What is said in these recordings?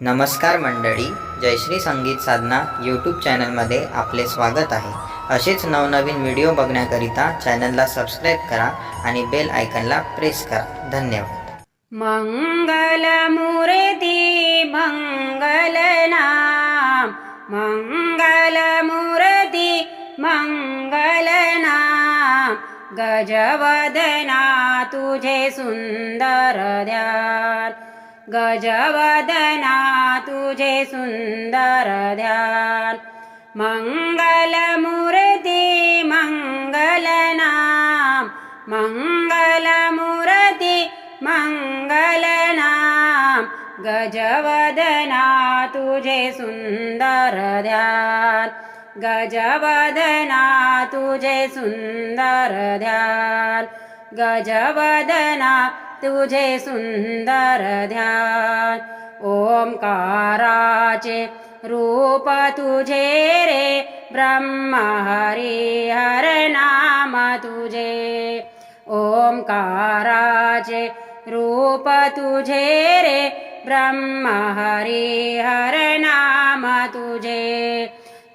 नमस्कार मंडळी जयश्री संगीत साधना यूट्यूब चॅनलमध्ये आपले स्वागत आहे. असेच नवनवीन व्हिडिओ बघण्याकरिता चॅनलला सबस्क्राईब करा आणि बेल आयकनला प्रेस करा. धन्यवाद. मङ्गलमूर्ति मङ्गलनाम मंगल नाम गजवदना तुझे सुंदर ध्यान. गजवदना तुझे सुंदर ध्यान। मङ्गलमूर्ति मङ्गलनाम मङ्गलमूर्ति मङ्गलनाम। गजवदना तुझे सुंदर ध्यान। गजवदना तुझे सुंदर ध्यान। गजवदना तुझे सुंदर ध्यान। ओंकाराचे रूप तुझे रे ब्रह्म हरी हर नाम तुझे। ओंकाराचे रूप तुझे रे ब्रह्म हरी हर नाम तुझे।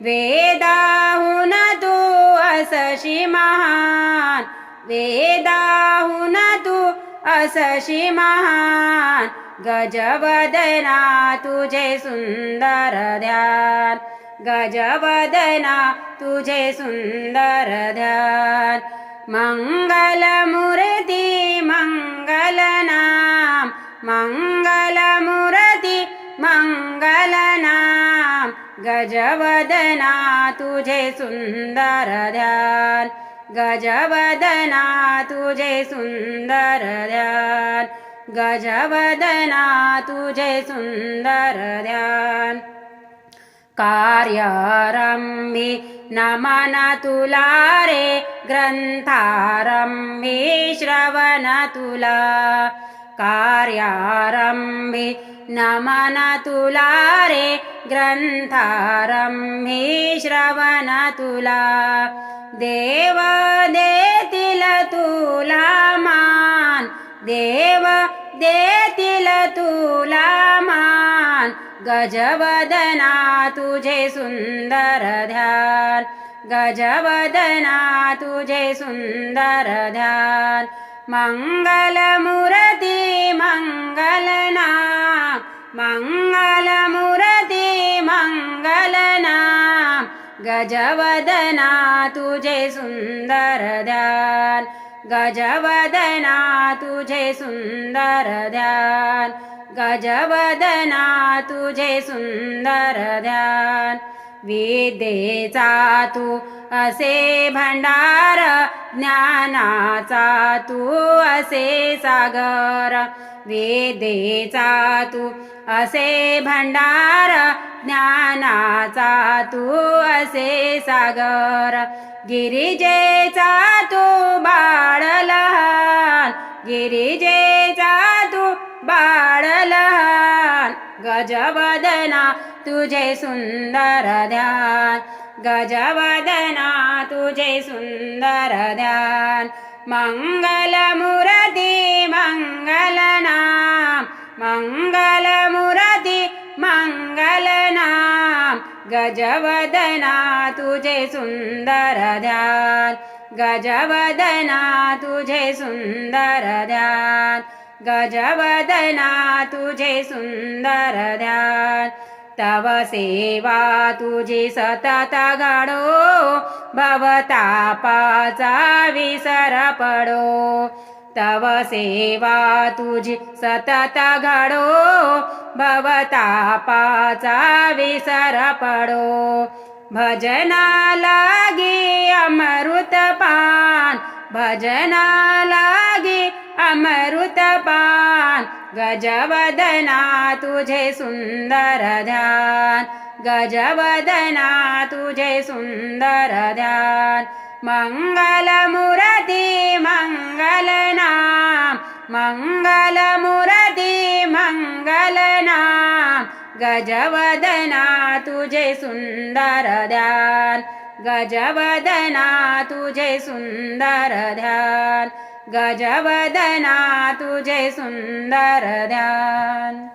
वेदाहुन तू असशी महान वेदाहुन तू असशी महान गजवदना तुझे सुंदर ध्यान. गजवदना तुझे सुंदर ध्यान. मङ्गलमूर्ति मङ्गलनाम मंगल नाम गजवदना तुझे सुंदर ध्यान. गजवदना तुझे सुंदर ध्यान गजवदना तुझे सुंदर ध्यान कार्यारंभी नमन तुला रे ग्रंथारंभी श्रवण तुला कार्यारंभी नमन तुला रे ग्रंथारंभी श्रवण तुला। देव देतील तुला मान देव देतील तुला मान गजवदना तुझे सुंदर ध्यान। गजवदना तुझे सुंदर ध्यान। मङ्गलमूर्ति मङ्गलना मङ्गलमूर्ति मङ्गलना गजवदना तुझे सुंदर ध्यान गजवदना तुझे सुंदर ध्यान गजवदना तुझे सुंदर ध्यान विद्येचा तू असे भंडार ज्ञानाचा तू असे सागर वेदेचा तू असे भंडार ज्ञानाचा तू असे सागर गिरिजेचा तू बाळ लहान गिरिजेचा तू बाळ लहान गजवदना तुझे सुंदर ध्यान गजवदना तुे सुन्दर द्यालन मङ्गलमुरा मङ्गलना मङ्गलमुरा मङ्गलना गजवदना तुजे सुन्दर द्या गजवदना सुन्दर द्या गजवदना तुजे सुन्दर तव सेवा तुझी सतत घडो भवतापाचा विसर पडो. तव सेवा तुझी सतत घडो भवतापाचा विसर पडो. भजना लागी अमृत पान भजना लागी अमृत पान गजवदना तुझे सुंदर ध्यान गजवदना तुझे सुंदर ध्यान मङ्गलमूर्ति मङ्गलनाम मङ्गलमूर्ति मङ्गलनाम। गजवदना तुझे सुंदर ध्यान गजवदना तुझे सुंदर ध्यान गजवदना तुझे सुंदर ध्यान।